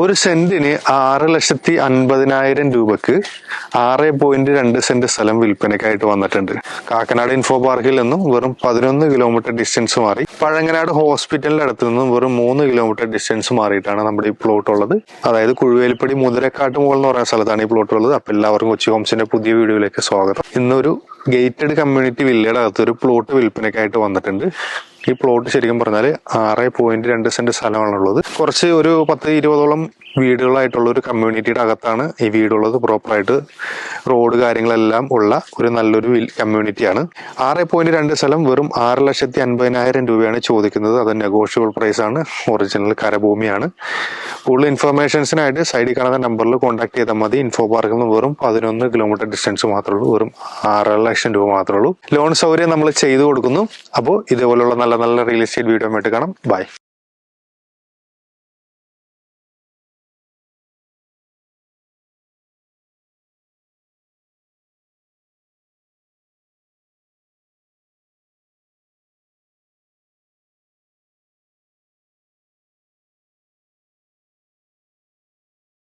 ഒരു സെന്റിന് ആറ് ലക്ഷത്തി അൻപതിനായിരം രൂപക്ക് ആറ് പോയിന്റ് രണ്ട് സെന്റ് സ്ഥലം വിൽപ്പനയ്ക്കായിട്ട് വന്നിട്ടുണ്ട്. കാക്കനാട് ഇൻഫോ പാർക്കിൽ നിന്നും വെറും പതിനൊന്ന് കിലോമീറ്റർ ഡിസ്റ്റൻസ് മാറി. പഴങ്ങനാട് ഹോസ്പിറ്റലിന്റെ അടുത്ത് നിന്നും വെറും മൂന്ന് കിലോമീറ്റർ ഡിസ്റ്റൻസ് മാറിയിട്ടാണ് നമ്മുടെ ഈ പ്ലോട്ട് ഉള്ളത്. അതായത് കുഴുവേലിപ്പടി മുതിരക്കാട്ട് മുകൾ എന്ന് പറയുന്ന സ്ഥലത്താണ് ഈ പ്ലോട്ട് ഉള്ളത്. അപ്പൊ എല്ലാവർക്കും കൊച്ചി ഹോംസിന്റെ പുതിയ വീഡിയോയിലേക്ക് സ്വാഗതം. ഇന്നൊരു ഗേറ്റഡ് കമ്മ്യൂണിറ്റി വില്ലയുടെ അകത്ത് ഒരു പ്ലോട്ട് വിൽപ്പനയ്ക്കായിട്ട് വന്നിട്ടുണ്ട്. ഈ പ്ലോട്ട് ശരിക്കും പറഞ്ഞാൽ ആറ് പോയിന്റ് രണ്ട് സെന്റ് സ്ഥലമാണുള്ളത്. കുറച്ച് ഒരു പത്ത് ഇരുപതോളം വീടുകളായിട്ടുള്ള ഒരു കമ്മ്യൂണിറ്റിയുടെ അകത്താണ് ഈ വീടുള്ളത് പ്രോപ്പറായിട്ട് റോഡ് കാര്യങ്ങളെല്ലാം ഉള്ള ഒരു നല്ലൊരു കമ്മ്യൂണിറ്റിയാണ്. ആറ് പോയിന്റ് രണ്ട് സ്ഥലം വെറും ആറ് ലക്ഷത്തി അൻപതിനായിരം രൂപയാണ് ചോദിക്കുന്നത്. അത് നെഗോഷ്യബിൾ പ്രൈസ് ആണ്. ഒറിജിനൽ കരഭൂമിയാണ്. കൂടുതൽ ഇൻഫർമേഷൻസിനായിട്ട് സൈഡിൽ കാണുന്ന നമ്പറിൽ കോൺടാക്ട് ചെയ്താൽ മതി. ഇൻഫോ പാർക്കിൽ നിന്ന് വെറും പതിനൊന്ന് കിലോമീറ്റർ ഡിസ്റ്റൻസ് മാത്രമേ ഉള്ളൂ. വെറും ആറ് ലക്ഷം രൂപ മാത്രമേ ഉള്ളൂ. ലോൺ സൗകര്യം നമ്മൾ ചെയ്തു കൊടുക്കുന്നു. അപ്പോൾ ഇതുപോലുള്ള നല്ല നല്ല റിയൽ എസ്റ്റേറ്റ് വീഡിയോ കാണാം. ബൈ